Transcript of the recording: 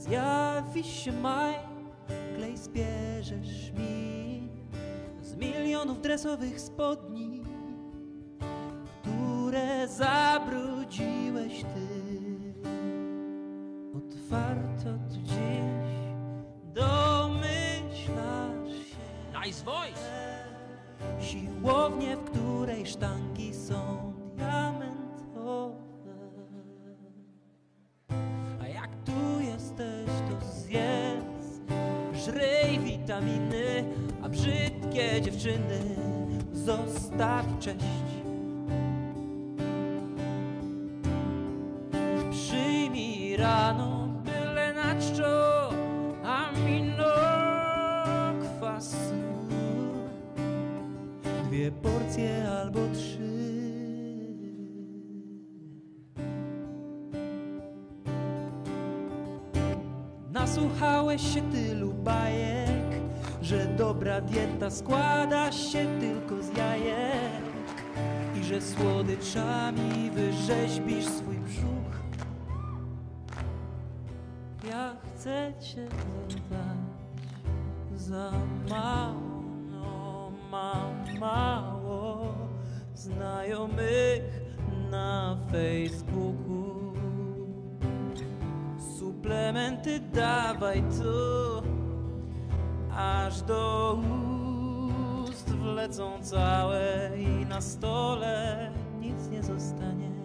zjawi się maj, klej zbierzesz mi z milionów dresowych spodni, które zabrudziłeś ty. Otwarto tu dziś domyślasz się. Nice voice! Siłownię, w której sztangi są żryj witaminy, a brzydkie dziewczyny zostaw cześć. Przyjmij rano byle na czczo aminokwasu Dwie porcje albo trzy Nasłuchałeś się tylu bajek Że dobra dieta składa się tylko z jajek I że słodyczami wyrzeźbisz swój brzuch Ja chcę cię dodać za mało, no mam mało znajomych na Facebooku. Suplementy dawaj tu, aż do ust wlecą całe i na stole nic nie zostanie.